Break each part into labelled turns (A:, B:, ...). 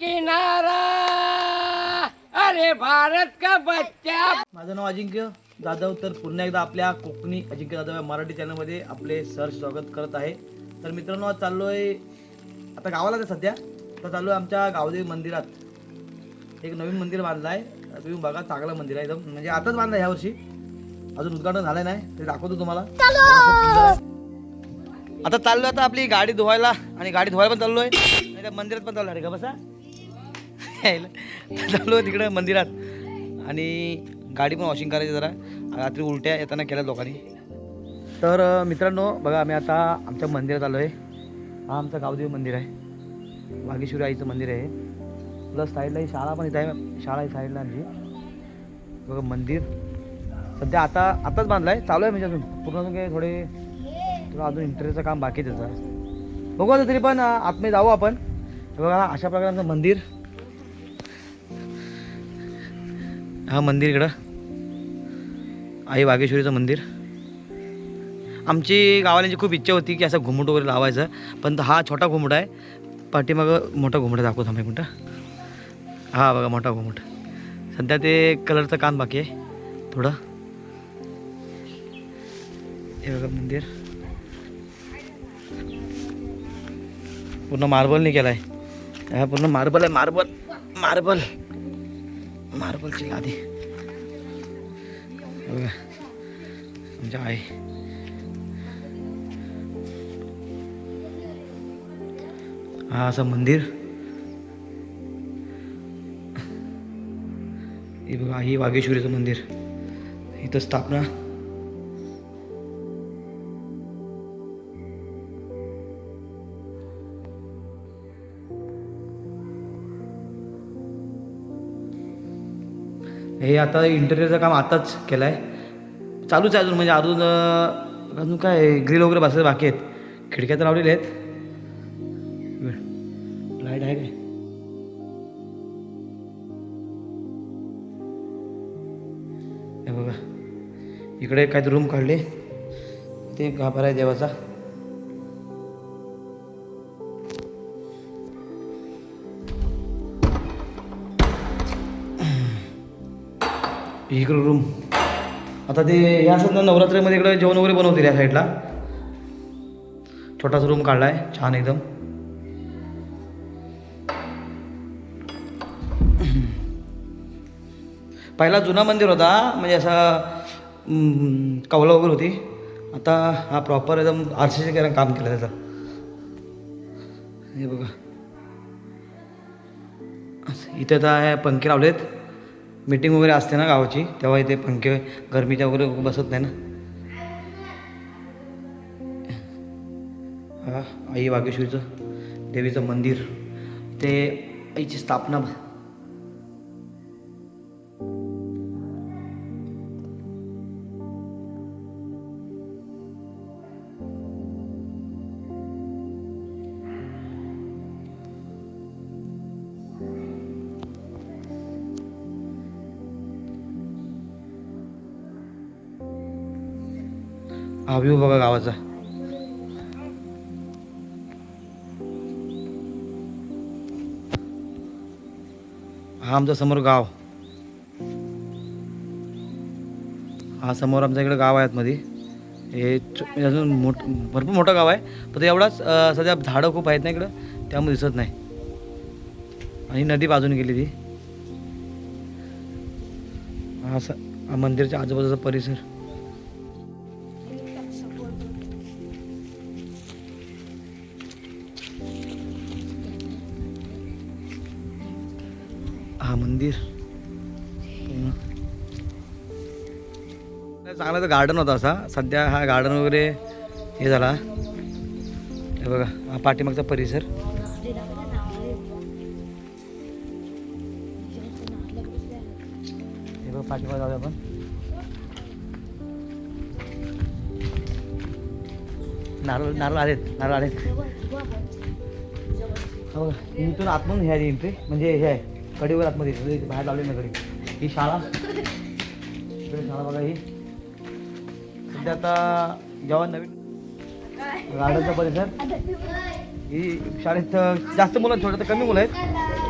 A: किनारा! अरे भारत का बच्चा!
B: माझं नाव अजिंक्य जाधव तर पुन्हा एकदा आपल्या कोकणी अजिंक्य जाधव या मराठी चॅनलमध्ये आपले सर स्वागत करत आहे. तर मित्रांनो आज चाललो आहे आता गावाला आहे सध्या तर चाललो आहे आमच्या गावदेवी मंदिरात. एक नवीन मंदिर बांधलं आहे तुम्ही बघा चांगलं मंदिर आहे एकदम. म्हणजे आताच बांधलं आहे यावर्षी अजून उद्घाटन झालं नाही ते दाखवतो तुम्हाला. आता चाललो आता आपली गाडी धुवायला आणि गाडी धुवायला पण चाललो आहे आणि त्या मंदिरात पण चाललो आहे का बसा. यायला. चालू आहे मंदिरात. आणि गाडी पण वॉशिंग करायची जरा. रात्री उलट्या येताना केल्या लोकांनी. तर मित्रांनो बघा आम्ही आता आमच्या मंदिरात आलो आहे हा आमचं गावदेवी मंदिर आहे. वागेश्वरी आईचं मंदिर आहे. प्लस साईडला ही शाळा पण इथं आहे. शाळा आहे साईडला आमची. बघा मंदिर. सध्या आता आताच बांधलं आहे चालू आहे म्हणजे अजून. पूर्ण अजून काही थोडे थोडं अजून इंटरेस्टचं काम बाकी त्याचं बघू आता तरी पण आतमध्ये जाऊ आपण. बघा अशा प्रकारचं मंदिर. हा मंदिर इकडं. आई वागेश्वरीचं मंदिर. आमची गावाल्यांची खूप इच्छा होती की असं घुमट वगैरे लावायचं पण हा छोटा घुमट आहे. पाठीमागं मोठा घुमट दाखवतो आम्ही कुठं मिनटं. हा बघा मोठा घुमट. सध्या ते कलरचं काम बाकी आहे थोडं. हे बघा मंदिर. पूर्ण मार्बलने केलं आहे हा पूर्ण मार्बल आहे मार्बल मार्बल. मार्बलची लादी आमच्या म्हणजे आई हा असं मंदिर. हे बघा ही वागेश्वरीचं मंदिर. इथं स्थापना. हे आता इंटेरियरचं काम आताच केलं आहे चालूच आहे अजून म्हणजे अजून अजून काय ग्रिल वगैरे बसायचं बाकी आहेत. खिडक्या तर लावलेल्या आहेत. लाइट आहे काय? हे बघा. इकडे काय रूम काढले. ते गाभारा आहे देवाचा. इकडं रूम आता ते या सध्या नवरात्रीमध्ये इकडं जेवण वगैरे बनवतील या साईडला छोटासा रूम काढला आहे छान एकदम. पहिला जुना मंदिर होता म्हणजे असा कवला कौला वगैरे होती. आता हा प्रॉपर एकदम आर सी काम केलं त्याचं. हे बघा. इथे आता हे पंखे लावलेत. मीटिंग वगैरे असते ना गावाची तेव्हा इथे पंखे गरमीच्या वगैरे बसत नाही ना. हा आई वागेश्वरीचं देवीचं मंदिर. ते आईची स्थापना. हा व्ह्यू बघा गावाचा. हा आमचा समोर गाव. हा समोर आमच्या इकडे गाव आहेत मध्ये हे अजून मोठ भरपूर मोठं गाव आहे. पण एवढाच सध्या झाडं खूप आहेत ना इकडं. त्यामुळे दिसत नाही. आणि नदी बाजून गेली ती. हा स हा मंदिरच्या आजूबाजूचा परिसर. मंदिर. पूर्ण. चांगला तर गार्डन होता असा. सध्या हा गार्डन वगैरे हे झाला. हे बघा हा पाठीमागचा परिसर. हे बघा पाठीमाग जाऊया आपण. नारळ नारळ आलेत नारळ आलेत हो इथून आतमधून हे आहे एंट्री म्हणजे हे आहे. कडीवर आतमध्ये बाहेर लावली ना कडी ही शाळा. इकडे शाळा बघा ही. सध्या आता जेव्हा नवीन गार्डनचा परिसर. ही शाळेत जास्त मुलं थोडं तर कमी मुलं आहेत.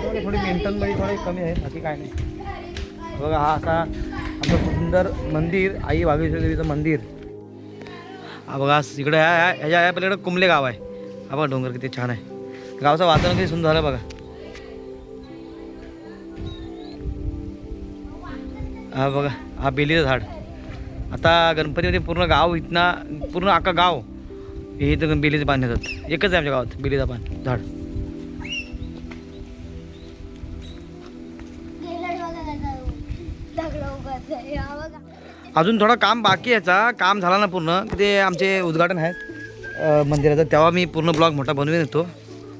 B: थोडी थोडी मेंटलमध्ये थोडे कमी आहेत बाकी काय नाही. बघा हा असा आमचं सुंदर मंदिर आई बागेश्वर देवीचं मंदिर. हा बघा इकडे ह्या ह्या- ह्याच्या ह्या पलीकडे कुंबले गाव आहे. हा बघा डोंगर किती छान आहे. गावचं वातावरण किती सुंदर झालं बघा. हा बघा हा बेलीचं झाड. आता गणपतीमध्ये पूर्ण गाव इथना पूर्ण अख्खा गाव हे इथं बेलीचं पान येतात. एकच आहे आमच्या गावात बेलीचं पान झाड. अजून थोडं काम बाकी याचा. काम झाला ना पूर्ण. ते आमचे उद्घाटन आहे मंदिराचं. तेव्हा मी पूर्ण ब्लॉग मोठा बनवून येतो.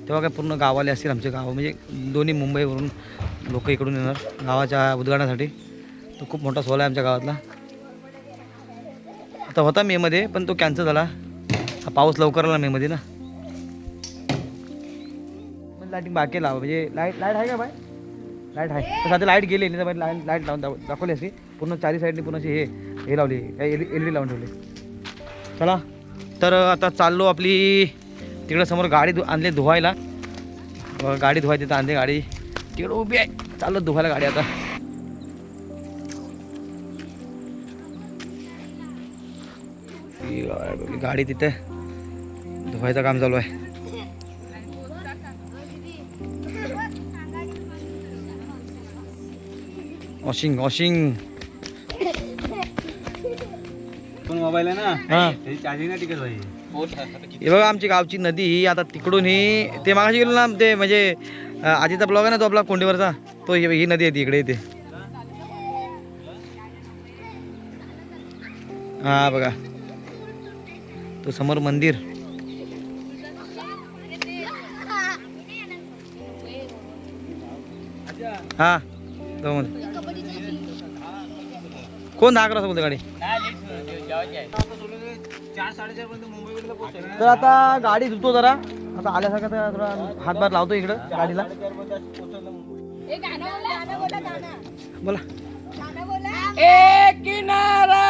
B: तेव्हा काय पूर्ण गावाले असतील आमचे गाव. म्हणजे दोन्ही मुंबईवरून लोक इकडून येणार गावाच्या उद्घाटनासाठी. तो खूप मोठा सोहळा आहे आमच्या गावातला. आता होता मेमध्ये पण तो कॅन्सल झाला. हा पाऊस लवकर आला मेमध्ये ना. पण लाईटिंग बाकी लावा. म्हणजे लाइट लाइट आहे का बाय लाइट आहे. तर आता लाइट गेली नाही तर लाइट लाइट लावून दाव- दाखवली अशी पूर्ण चारी साईडने पूर्ण अशी हे हे लावली. एल एल डी लावून ठेवली. चला. तर आता चाललो आपली तिकडं समोर गाडी धु आणली धुवायला. गाडी धुवायची तिथं आणली गाडी. तिकडं उभी आहे. चाललो धुवायला गाडी आता. ही गाडी तिथे. धुवायचं काम चालू आहे. Washing washing.
A: मोबाईल आहे ना?
B: हां.
A: चार्जिंग टिकत
B: हे बघा आमची गावची नदी ही आता तिकडून ही ते मागाशी गेलो ना ते म्हणजे आजीचा ब्लॉग आहे ना तो आपला कोंडीवरचा? तो ही नदी आहे इकडे इथे हा बघा. तो समोर मंदिर. हा कोण दहा अकरा बोलते गाडी? तर आता गाडी धुतो जरा. आता आल्यासारखं तर थोडा हातभार लावतो इकडं गाडीला. बोला
A: एक किनारा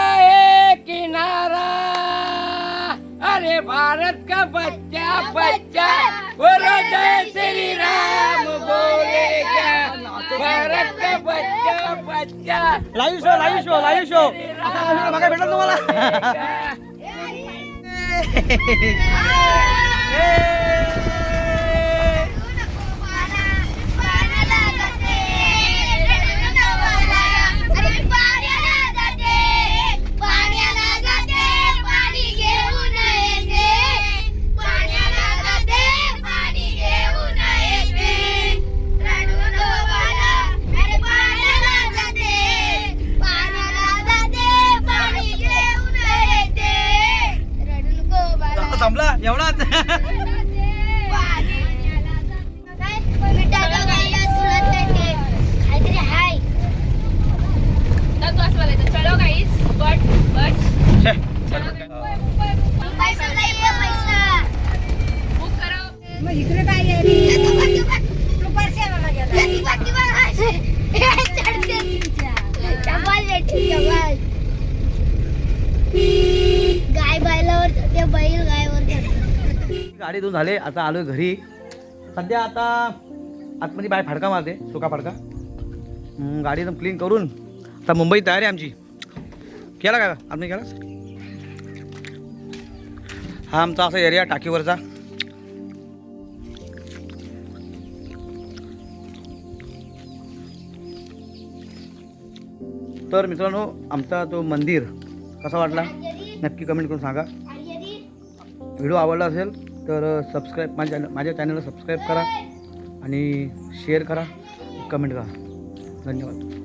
A: बच्चा बच्चा बोलो जय श्री राम बोलेगा भारत का बच्चा बच्चा
B: live show live show live show आता बघा भेटलं तुम्हाला? संपला गाडी धुवून झाले आता आलोय घरी. सध्या आता आतमध्ये बाहेर फडका मारते सुका फडका. गाडी एकदम क्लीन करून आता मुंबई तयारी आहे आमची. केला का? आम्ही केला? हा आमचा असा एरिया टाकीवरचा. तर मित्रांनो आमचा तो मंदिर कसा वाटला? नक्की कमेंट करून सांगा. व्हिडिओ आवडला असेल तर सबस्क्राईब माझ्या माझ्या चॅनलला सबस्क्राईब करा आणि शेअर करा. कमेंट करा. धन्यवाद.